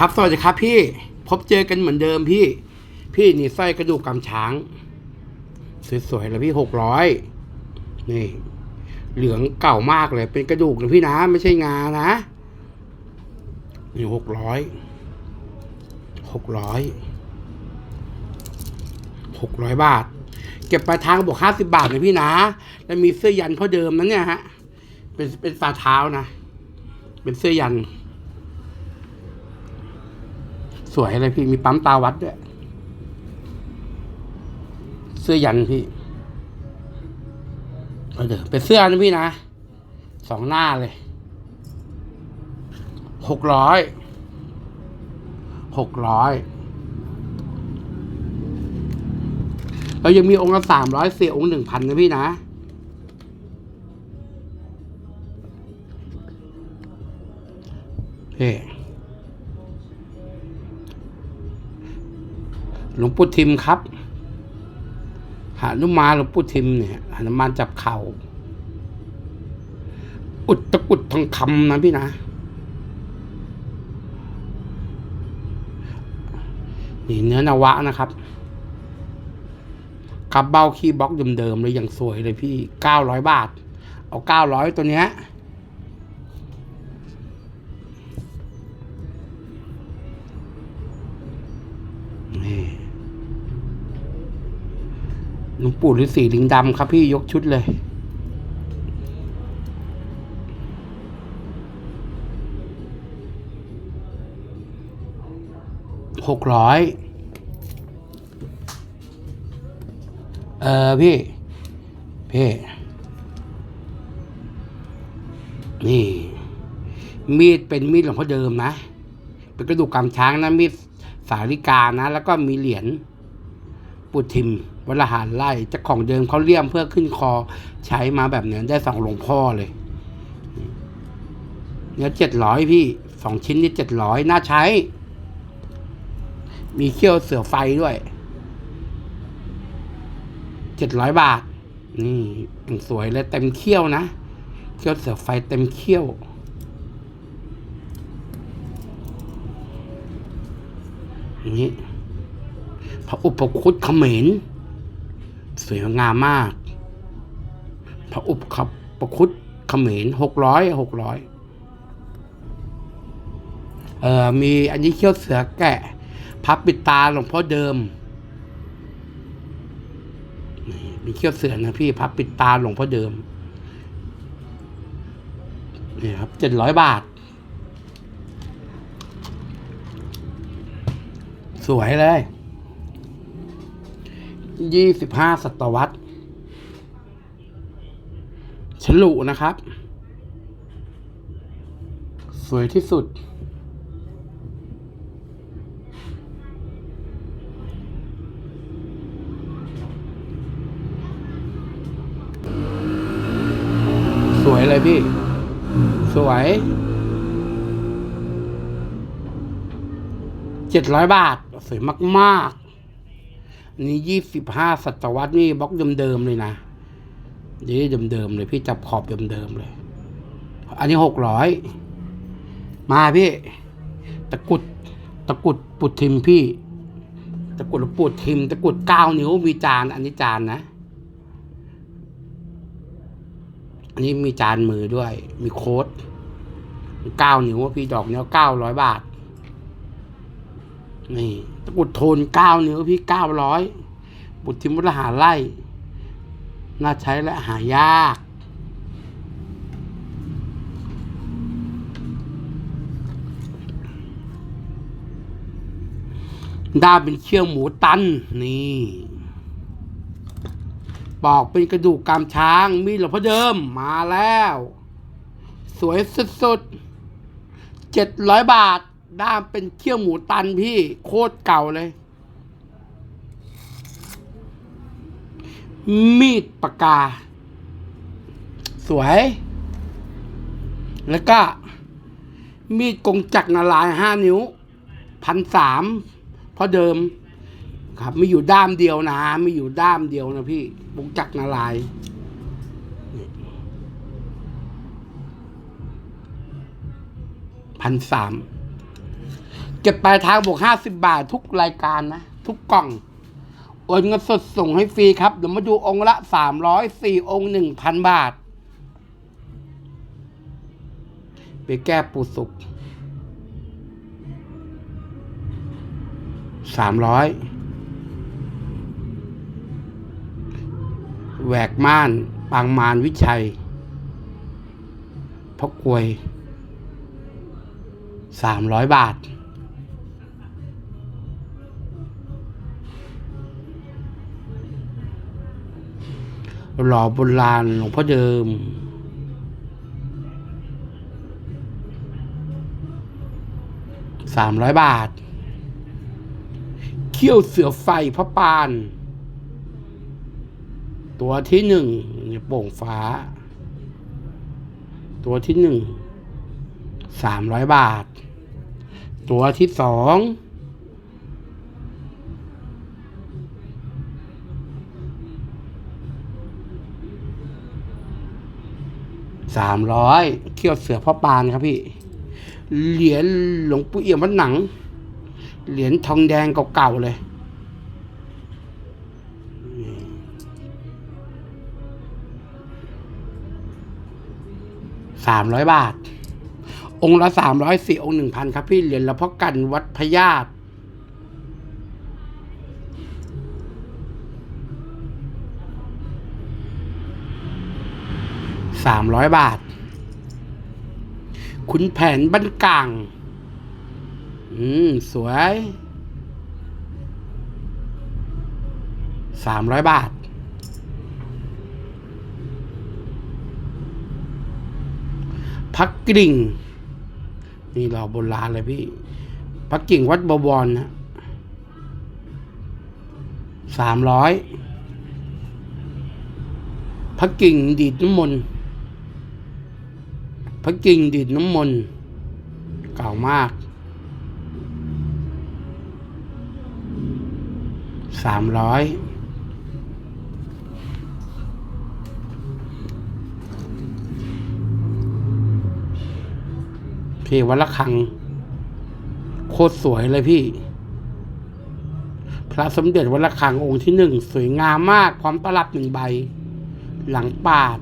ครับสวัสดีครับพี่พบเจอกันเหมือนเดิมพี่ พี่นี่สร้อยกระดูกกำช้าง สวยๆเลยพี่หกร้อยนี่ เหลืองเก่ามากเลย เป็นกระดูกนะพี่นะ ไม่ใช่งานะนี่หกร้อยหกร้อยหกร้อยบาท เก็บปลายทางบวกห้าสิบาทเลยพี่นะ แล้วมีเสื้อยันพ่อเดิมนะเนี่ยฮะ เป็นเป็นฝ่าเท้านะ เป็นเสื้อยัน สวยเลยพี่มีปั๊มตาวัดด้วย เสื้อยันพี่เอาเดี๋ยวเป็นเสื้อนะพี่นะ สองหน้าเลย หกร้อย หกร้อยเรายังมีองค์ละสามร้อยเสียองค์หนึ่งพันนะพี่นะเฮ้ หลวงปู่ทิมครับหานุมาหลวงปู่ทิมเนี่ยหานุมานจับเข่า อุดตะกุดทองคำนะพี่นะ นี่เนื้อนวะนะครับกับเบ้าคีย์บล็อกเดิมๆเลยอย่างสวยเลยพี่เก้าร้อยบาท เอาเก้าร้อยตัวเนี้ย ลวงปู่ฤาษีลิงดำครับพี่ยกชุดเลย หกร้อยเออพี่ พี่ นี่ มีดเป็นมีดหลวงพ่อเดิมนะ เป็นกระดูกกำช้างนะ มีดสาริกานะ แล้วก็มีเหรียญปุถิม วรหารไล่จ้าของเดิมเขาเลี่ยมเพื่อขึ้นคอใช้มาแบบเนี้ได้สองหลวงพ่อเลย เนื้อเจ็ดร้อยพี่สองชิ้นนี่เจ็ดร้อยน่าใช้ มีเขี้ยวเสือไฟด้วยเจ็ดร้อยบาท นี่อย่างสวยเลยเต็มเขี้ยวนะเขี้ยวเสือไฟเต็มเขี้ยวอย่างนี้พระอุปคุตเขมร สวยงามมาก พระอุปคับประคุตเขมรหกร้อยหกร้อยเอ่อมีอันนี้เขี้ยวเสือแกะพับปิดตาหลวงพ่อเดิมมีเขี้ยวเสือนะพี่พับปิดตาหลวงพ่อเดิมนี่ครับเจ็ดร้อยบาท สวยเลย ยี่สิบห้าศตวรรษฉลุนะครับ สวยที่สุด สวยเลยพี่ สวยเจ็ดร้อยบาท สวยมาก ๆ นนี้ยี่สิบห้าศตวรรษนี่บล็อกเดิมๆเลยนะนี่เดิมๆเลยพี่จับขอบเดิมๆเลย อันนี้หกร้อยมาพี่ ตะกุดตะกุดปุดทิมพี่ ตะกุดหรือปุดทิม ตะกุดเก้านิ้วมีจาน อันนี้จานนะ อันนี้มีจานมือด้วย มีโค้ดเก้านิ้วพี่ดอกเนี้ยเก้าร้อยบาท นี่ตะกรุดโทนเก้านิ้วพี่เก้าร้อยบุตรทิมวัฒหาไล่ น่าใช้และหายากด้ามเป็นเชี่ยวหมูตัน นี่ปอกเป็นกระดูกกำช้าง มีหลวงพ่อเดิมมาแล้ว สวยสุดๆเจ็ดร้อยบาท ด้ามเป็นเขี้ยวหมูตันพี่โคตรเก่าเลย มีดปากกา สวย แล้วก็ มีดกงจักรนาลายห้านิ้วพันสามเพราะเดิม ครับมีอยู่ด้ามเดียวนะมีอยู่ด้ามเดียวนะพี่กงจักรนาลายพันสาม เก็บปลายทางบวกห้าสิบบาททุกรายการนะ ทุกกล่องโอนเงินสดส่งให้ฟรีครับเดี๋ยวมาดูองค์ละสามร้อยสี่องค์หนึ่งพันบาท ไปแก้ปูสุกสามร้อยแหวกม่าน ปางมารวิชัยพระกวยสามร้อยบาท หล่อโบราณหลวงพ่อเดิม สามร้อยบาท เขี้ยวเสือไฟพระปาน ตัวที่หนึ่งเนี่ยโป่งฟ้า ตัวที่หนึ่ง สามร้อยบาท ตัวที่สอง สามร้อยเขี้ยวเสือพ่อปานครับพี่ เหรียญหลวงปู่เอี่ยมวัดหนัง เหรียญทองแดงเก่าๆเลย สามร้อยบาท องค์ละสามร้อยสี่องค์หนึ่งพันครับพี่ เหรียญละพ่อกันวัดพญาต สามร้อยบาทขุนแผนบ้านกลาง อืม สวยสามร้อยบาท พักกิ่ง นี่เราโบราณเลยพี่ พักกิ่งวัดบวรนะสามร้อยพักกิ่งดีดน้ำมนต์ พักกิ่งดีดน้ำมนต์เก่ามากสามร้อยพี่วัดละคัง โคตรสวยเลยพี่ พระสมเด็จวัดละคังองค์ที่หนึ่ง สวยงามมาก พร้อมตลับหนึ่งใบ หลังปาด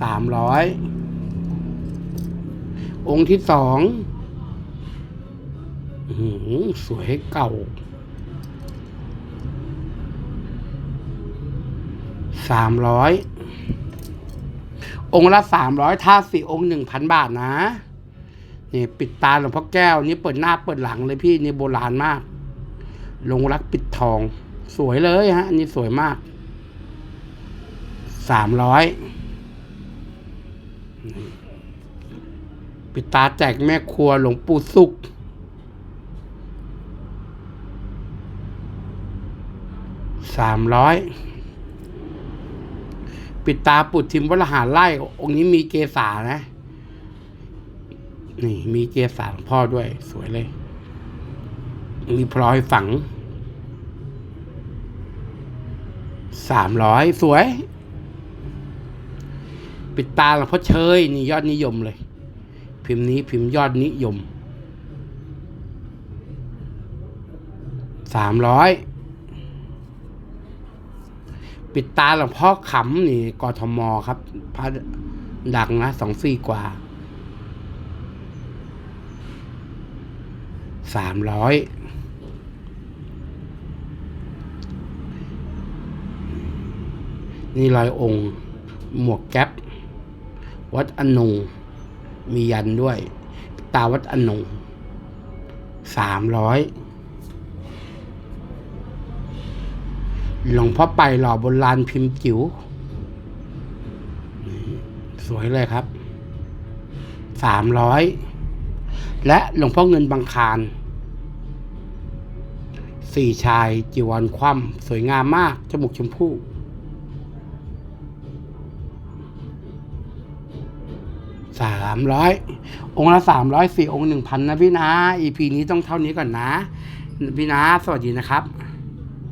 สามร้อย องค์ที่สองหือสวยเก่า สามร้อย องค์ละสามร้อยท่าสี่องค์หนึ่งพันบาทนะนี่ปิดตาหลวงพ่อแก้ว นี่เปิดหน้าเปิดหลังเลยพี่ นี่โบราณมาก ลงรักปิดทอง สวยเลยฮะอันนี้สวยมาก สามร้อย ปิตาแจกแม่ครัวหลวงปู่สุกสามร้อย ปิตาปุดทิมวัลหารไล่องค์นี้มีเกษานะ นี่มีเกสาหลวงพ่อด้วย สวยเลย มีพลอยฝัง สามร้อยสวย ปิดตาหลวงพ่อเชย นี่ยอดนิยมเลย พิมพ์นี้พิมพ์ยอดนิยมสามร้อยปิดตาหลวงพ่อขำนี่กทมครับพระดังนะสองสี่กว่าสามร้อยนี่รอยองค์ หมวกแก๊ปวัดอนง มียันด้วย ตาวัดอนงสามร้อยหลวงพ่อไปหล่อโบราณพิมพ์จิ๋วสวยเลยครับสามร้อยและหลวงพ่อเงินบางคารสี่ชายจีวรคว่ำสวยงามมาก จมูกชมพู่ สามร้อยองค์ละสามร้อยสี่องค์หนึ่งพันนะพี่นะ EP นี้ต้องเท่านี้ก่อนนะ พี่นะ สวัสดีนะครับ